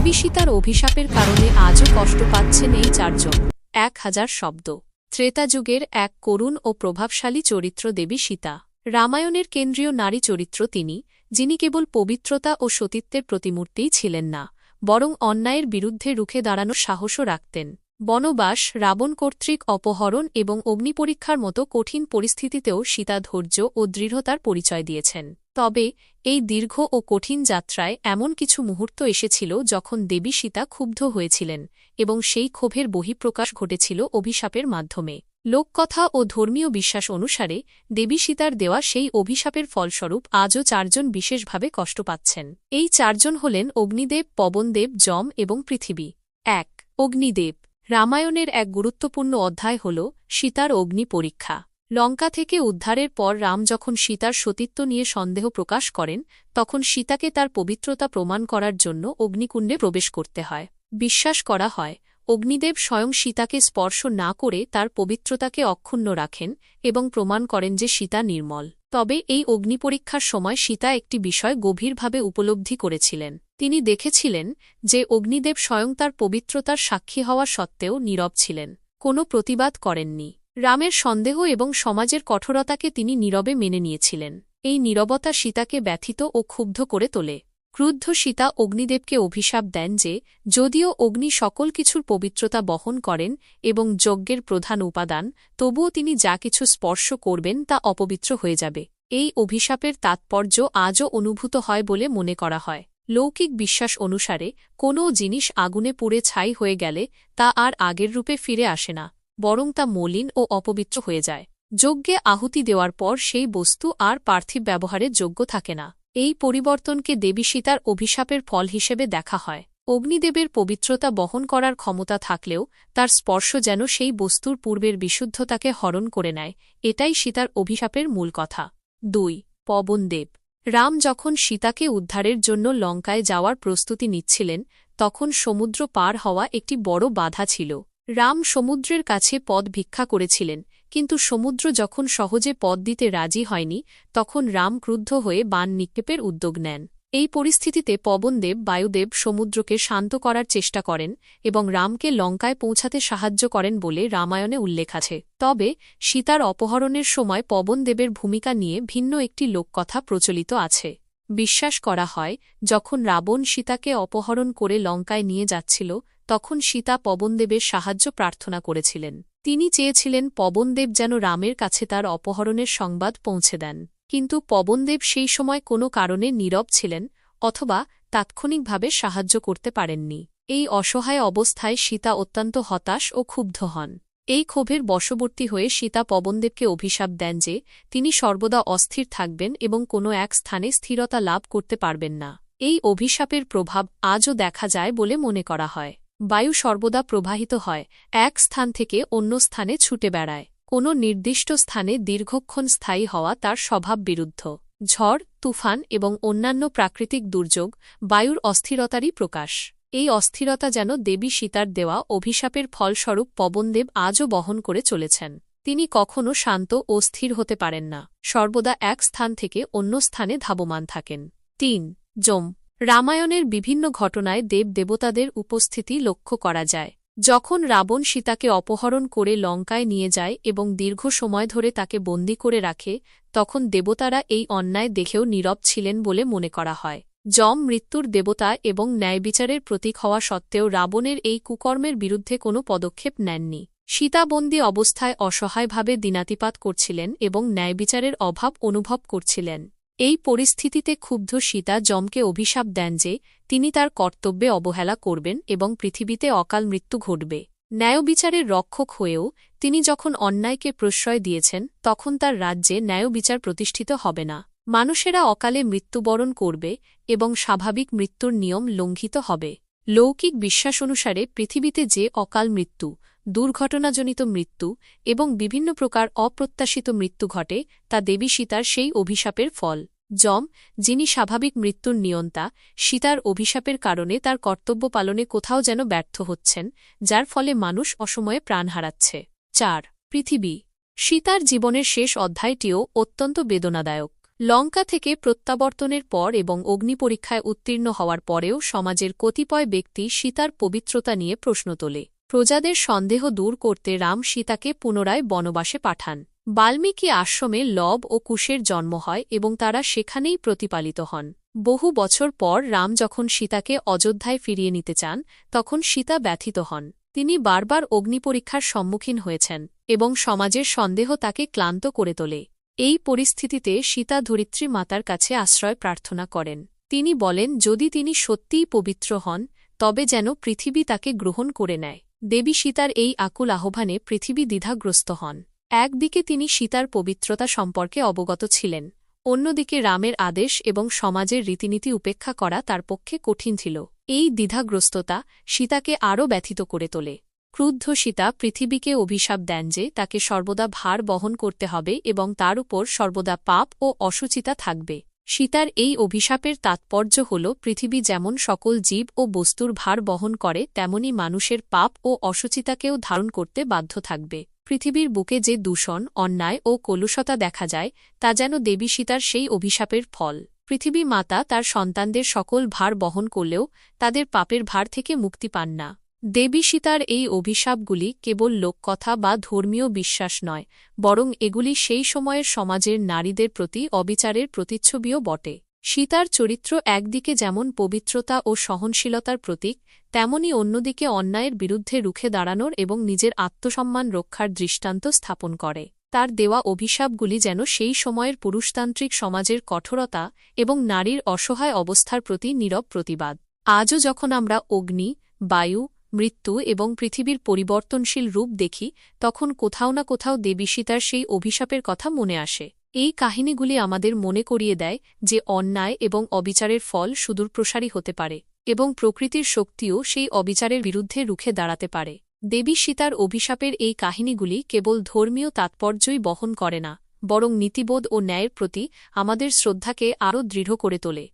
দেবী সীতার অভিশাপের কারণে আজও কষ্ট পাচ্ছেন এই চারজন। এক হাজার শব্দ। ত্রেতা যুগের এক করুণ ও প্রভাবশালী চরিত্র দেবী সীতা। রামায়ণের কেন্দ্রীয় নারী চরিত্র তিনি, যিনি কেবল পবিত্রতা ও সতীত্বের প্রতিমূর্তিই ছিলেন না, বরং অন্যায়ের বিরুদ্ধে রুখে দাঁড়ানোর সাহসও রাখতেন। বনবাস, রাবণ কর্তৃক অপহরণ এবং অগ্নিপরীক্ষার মতো কঠিন পরিস্থিতিতেও সীতা ধৈর্য ও দৃঢ়তার পরিচয় দিয়েছেন। তবে, এই দীর্ঘ ও কঠিন যাত্রায় এমন কিছু মুহূর্ত এসেছিল যখন দেবী সীতা ক্ষুব্ধ হয়েছিলেন এবং সেই ক্ষোভের বহিঃপ্রকাশ ঘটেছিল অভিশাপের মাধ্যমে। লোককথা ও ধর্মীয় বিশ্বাস অনুসারে, দেবী সীতার দেওয়া সেই অভিশাপের ফলস্বরূপ আজও চারজন বিশেষভাবে কষ্ট পাচ্ছেন। এই চারজন হলেন অগ্নিদেব, পবনদেব, যম এবং পৃথিবী। এক, অগ্নিদেব। রামায়ণের এক গুরুত্বপূর্ণ অধ্যায় হল সীতার অগ্নি পরীক্ষা। লঙ্কা থেকে উদ্ধারের পর রাম যখন সীতার সতীত্ব নিয়ে সন্দেহ প্রকাশ করেন, তখন সীতাকে তার পবিত্রতা প্রমাণ করার জন্য অগ্নিকুণ্ডে প্রবেশ করতে হয়। বিশ্বাস করা হয়, অগ্নিদেব স্বয়ং সীতাকে স্পর্শ না করে তার পবিত্রতাকে অক্ষুণ্ণ রাখেন এবং প্রমাণ করেন যে সীতা নির্মল। তবে এই অগ্নিপরীক্ষার সময় সীতা একটি বিষয় গভীরভাবে উপলব্ধি করেছিলেন। তিনি দেখেছিলেন যে অগ্নিদেব স্বয়ং তার পবিত্রতার সাক্ষী হওয়া সত্ত্বেও নীরব ছিলেন, কোনো প্রতিবাদ করেননি। রামের সন্দেহ এবং সমাজের কঠোরতাকে তিনি নীরবে মেনে নিয়েছিলেন। এই নীরবতা সীতাকে ব্যথিত ও ক্ষুব্ধ করে তোলে। ক্রুদ্ধ সীতা অগ্নিদেবকে অভিশাপ দেন যে, যদিও অগ্নি সকল কিছুর পবিত্রতা বহন করেন এবং যজ্ঞের প্রধান উপাদান, তবুও তিনি যা কিছু স্পর্শ করবেন তা অপবিত্র হয়ে যাবে। এই অভিশাপের তাৎপর্য আজও অনুভূত হয় বলে মনে করা হয়। লৌকিক বিশ্বাস অনুসারে, কোনো জিনিস আগুনে পুড়ে ছাই হয়ে গেলে তা আর আগের রূপে ফিরে আসে না। বরং তা মলিন ও অপবিত্র হয়ে যায়। যজ্ঞে আহুতি দেওয়ার পর সেই বস্তু আর পার্থিব ব্যবহারের যোগ্য থাকে না। এই পরিবর্তনকে দেবী সীতার অভিশাপের ফল হিসেবে দেখা হয়। অগ্নিদেবের পবিত্রতা বহন করার ক্ষমতা থাকলেও তার স্পর্শ যেন সেই বস্তুর পূর্বের বিশুদ্ধতাকে হরণ করে নেয়, এটাই সীতার অভিশাপের মূল কথা। দুই পবনদেব রাম যখন সীতাকে উদ্ধারের জন্য লঙ্কায় যাওয়ার প্রস্তুতি নিচ্ছিলেন, তখন সমুদ্র পার হওয়া একটি বড় বাধা ছিল। রাম সমুদ্রের কাছে পদ ভিক্ষা করেছিলেন, কিন্তু সমুদ্র যখন সহজে পদ দিতে রাজি হয়নি, তখন রাম ক্রুদ্ধ হয়ে বান নিক্ষেপের উদ্যোগ নেন। এই পরিস্থিতিতে পবনদেব, বায়ুদেব সমুদ্রকে শান্ত করার চেষ্টা করেন এবং রামকে লঙ্কায় পৌঁছাতে সাহায্য করেন বলে রামায়ণে উল্লেখ আছে। তবে, সীতার অপহরণের সময় পবনদেবের ভূমিকা নিয়ে ভিন্ন একটি লোককথা প্রচলিত আছে। বিশ্বাস করা হয়, যখন রাবণ সীতাকে অপহরণ করে লঙ্কায় নিয়ে যাচ্ছিল তখন সীতা পবনদেবের সাহায্য প্রার্থনা করেছিলেন। তিনি চেয়েছিলেন পবনদেব যেন রামের কাছে তার অপহরণের সংবাদ পৌঁছে দেন। কিন্তু পবনদেব সেই সময় কোনো কারণে নীরব ছিলেন অথবা তাৎক্ষণিকভাবে সাহায্য করতে পারেননি। এই অসহায় অবস্থায় সীতা অত্যন্ত হতাশ ও ক্ষুব্ধ হন। এই ক্ষোভের বশবর্তী হয়ে সীতা পবনদেবকে অভিশাপ দেন যে তিনি সর্বদা অস্থির থাকবেন এবং কোনো এক স্থানে স্থিরতা লাভ করতে পারবেন না। এই অভিশাপের প্রভাব আজও দেখা যায় বলে মনে করা হয়। বায়ু সর্বদা প্রবাহিত হয়, এক স্থান থেকে অন্য স্থানে ছুটে বেড়ায়। কোনো নির্দিষ্ট স্থানে দীর্ঘক্ষণ স্থায়ী হওয়া তার স্বভাব বিরুদ্ধ। ঝড়, তুফান এবং অন্যান্য প্রাকৃতিক দুর্যোগ বায়ুর অস্থিরতারই প্রকাশ। এই অস্থিরতা যেন দেবী সীতার দেওয়া অভিশাপের ফলস্বরূপ পবনদেব আজও বহন করে চলেছেন। তিনি কখনও শান্ত ও স্থির হতে পারেন না। সর্বদা এক স্থান থেকে অন্য স্থানে ধাবমান থাকেন। তিন জম রামায়ণের বিভিন্ন ঘটনায় দেব দেবতাদের উপস্থিতি লক্ষ্য করা যায়। যখন রাবণ সীতাকে অপহরণ করে লঙ্কায় নিয়ে যায় এবং দীর্ঘ সময় ধরে তাকে বন্দি করে রাখে, তখন দেবতারা এই অন্যায় দেখেও নীরব ছিলেন বলে মনে করা হয়। যম মৃত্যুর দেবতা এবং ন্যায়বিচারের প্রতীক হওয়া সত্ত্বেও রাবণের এই কুকর্মের বিরুদ্ধে কোনো পদক্ষেপ নেননি। সীতাবন্দী অবস্থায় অসহায়ভাবে দিনাতিপাত করছিলেন এবং ন্যায়বিচারের অভাব অনুভব করছিলেন। এই পরিস্থিতিতে ক্ষুব্ধ সীতা যমকে অভিশাপ দেন যে তিনি তার কর্তব্যে অবহেলা করবেন এবং পৃথিবীতে অকাল মৃত্যু ঘটবে। ন্যায়বিচারের রক্ষক হয়েও তিনি যখন অন্যায়কে প্রশ্রয় দিয়েছেন, তখন তার রাজ্যে ন্যায়বিচার প্রতিষ্ঠিত হবে না। মানুষেরা অকালে মৃত্যুবরণ করবে এবং স্বাভাবিক মৃত্যুর নিয়ম লঙ্ঘিত হবে। লৌকিক বিশ্বাস অনুসারে পৃথিবীতে যে অকাল মৃত্যু দুর্ঘটনাজনিত মৃত্যু এবং বিভিন্ন প্রকার অপ্রত্যাশিত মৃত্যু ঘটে, তা দেবী সীতার সেই অভিশাপের ফল। যম, যিনি স্বাভাবিক মৃত্যুর নিয়ন্তা, সীতার অভিশাপের কারণে তার কর্তব্য পালনে কোথাও যেন ব্যর্থ হচ্ছেন, যার ফলে মানুষ অসময়ে প্রাণ হারাচ্ছে। চার, পৃথিবী। সীতার জীবনের শেষ অধ্যায়টিও অত্যন্ত বেদনাদায়ক। লঙ্কা থেকে প্রত্যাবর্তনের পর এবং অগ্নিপরীক্ষায় উত্তীর্ণ হওয়ার পরেও সমাজের কতিপয় ব্যক্তি সীতার পবিত্রতা নিয়ে প্রশ্ন তোলে। প্রজাদের সন্দেহ দূর করতে রাম সীতাকে পুনরায় বনবাসে পাঠান। বাল্মীকি আশ্রমে লব ও কুশের জন্ম হয় এবং তারা সেখানেই প্রতিপালিত হন। বহু বছর পর রাম যখন সীতাকে অযোধ্যায় ফিরিয়ে নিতে চান, তখন সীতা ব্যথিত হন। তিনি বারবার অগ্নিপরীক্ষার সম্মুখীন হয়েছেন এবং সমাজের সন্দেহ তাকে ক্লান্ত করে তোলে। এই পরিস্থিতিতে সীতা ধরিত্রী মাতার কাছে আশ্রয় প্রার্থনা করেন। তিনি বলেন, যদি তিনি সত্যিই পবিত্র হন, তবে যেন পৃথিবী তাকে গ্রহণ করে নেয়। দেবী সীতার এই আকুল আহ্বানে পৃথিবী দ্বিধাগ্রস্ত হন। একদিকে তিনি সীতার পবিত্রতা সম্পর্কে অবগত ছিলেন, অন্যদিকে রামের আদেশ এবং সমাজের রীতিনীতি উপেক্ষা করা তার পক্ষে কঠিন ছিল। এই দ্বিধাগ্রস্ততা সীতাকে আরও ব্যথিত করে তোলে। ক্রুদ্ধ সীতা পৃথিবীকে অভিশাপ দেন যে তাকে সর্বদা ভার বহন করতে হবে এবং তার উপর সর্বদা পাপ ও অসুচিতা থাকবে। সীতার এই অভিশাপের তাৎপর্য হল পৃথিবী যেমন সকল জীব ও বস্তুর ভার বহন করে, তেমনি মানুষের পাপ ও অসুচিতাকেও ধারণ করতে বাধ্য থাকবে। পৃথিবীর বুকে যে দূষণ, অন্যায় ও কলুষতা দেখা যায়, তা যেন দেবী সীতার সেই অভিশাপের ফল। পৃথিবী মাতা তার সন্তানদের সকল ভার বহন করলেও, তাদের পাপের ভার থেকে মুক্তি পান না। দেবী সীতার এই অভিশাপগুলি কেবল লোককথা বা ধর্মীয় বিশ্বাস নয়, বরং এগুলি সেই সময়ের সমাজের নারীদের প্রতি অবিচারের প্রতিচ্ছবিও বটে। সীতার চরিত্র একদিকে যেমন পবিত্রতা ও সহনশীলতার প্রতীক, তেমনি অন্যদিকে অন্যায়ের বিরুদ্ধে রুখে দাঁড়ানোর এবং নিজের আত্মসম্মান রক্ষার দৃষ্টান্ত স্থাপন করে। তার দেওয়া অভিশাপগুলি যেন সেই সময়ের পুরুষতান্ত্রিক সমাজের কঠোরতা এবং নারীর অসহায় অবস্থার প্রতি নীরব প্রতিবাদ। আজও যখন আমরা অগ্নি, বায়ু মৃত্যু এবং পৃথিবীর পরিবর্তনশীল রূপ দেখি, তখন কোথাও না কোথাও দেবী সীতার সেই অভিশাপের কথা মনে আসে। এই কাহিনীগুলি আমাদের মনে করিয়ে দেয় যে অন্যায় এবং অবিচারের ফল সুদূরপ্রসারী হতে পারে এবং প্রকৃতির শক্তিও সেই অবিচারের বিরুদ্ধে রুখে দাঁড়াতে পারে। দেবী সীতার অভিশাপের এই কাহিনীগুলি কেবল ধর্মীয় তাৎপর্যই বহন করে না, বরং নীতিবোধ ও ন্যায়ের প্রতি আমাদের শ্রদ্ধাকে আরও দৃঢ় করে তোলে।